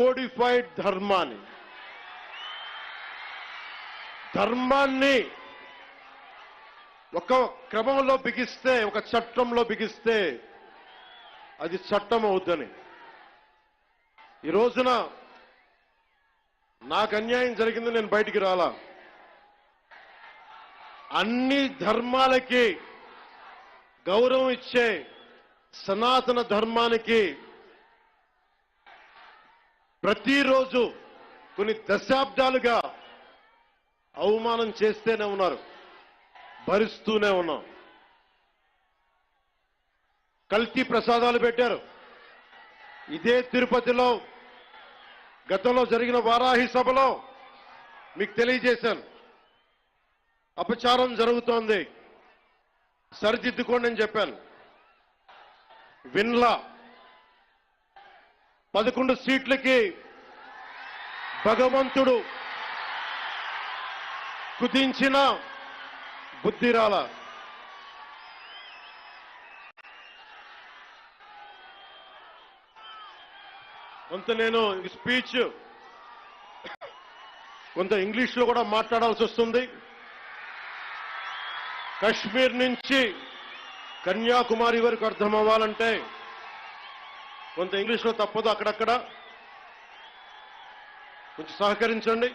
Codified ధర్మాన్ని ధర్మాన్ని ఒక క్రమంలో బిగిస్తే ఒక చట్టంలో బిగిస్తే అది చట్టం అవుద్దని ఈ రోజున నాకు అన్యాయం జరిగింది నేను బయటికి రాలా. అన్ని ధర్మాలకి గౌరవం ఇచ్చే సనాతన ధర్మానికి ప్రతిరోజు కొన్ని దశాబ్దాలుగా అవమానం చేస్తూనే ఉన్నారు భరిస్తూనే ఉన్నాం. కల్తీ ప్రసాదాలు పెట్టారు. ఇదే తిరుపతిలో గతంలో జరిగిన వారాహి సభలో మీకు తెలియజేశాను. అపచారం జరుగుతోంది. సరిదిద్దుకోండి అని చెప్పాను. విన్లా పదకొండు సీట్లకి భగవంతుడు కుదించిన బుద్ధిరాల. కొంత నేను స్పీచ్ కొంత ఇంగ్లీష్లో కూడా మాట్లాడాల్సి వస్తుంది. కశ్మీర్ నుంచి కన్యాకుమారి వరకు అర్థం అవ్వాలంటే కొంత ఇంగ్లీష్లో తప్పదు అక్కడక్కడ. కొంచెం సహకరించండి.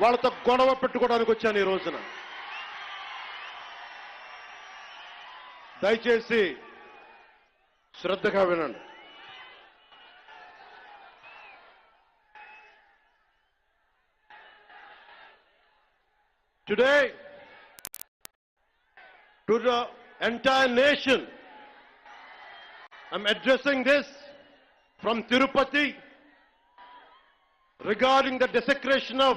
వాళ్ళతో గొడవ పెట్టుకోవడానికి వచ్చాను ఈ రోజున. దయచేసి శ్రద్ధగా వినండి. Today to the entire nation I'm addressing this from Tirupati regarding the desecration of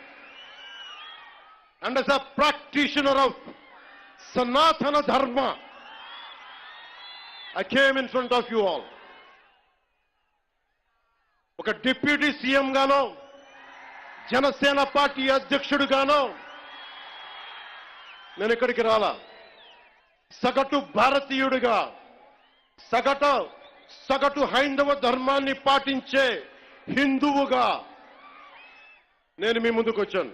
and as a practitioner of Sanatana Dharma, I came in front of you all. ఒక డిప్యూటీ సీఎం గానో జనసేన పార్టీ అధ్యక్షుడుగానో నేను ఇక్కడికి రాలా సగటు భారతీయుడిగా సగటు సగటు హైందవ ధర్మాన్ని పాటించే హిందువుగా నేను మీ ముందుకు వచ్చాను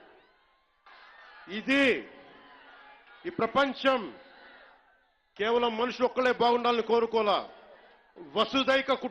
ఇది ఈ ప్రపంచం కేవలం మనుషులు ఒక్కలే బాగుండాలని కోరుకోలా వసుదైక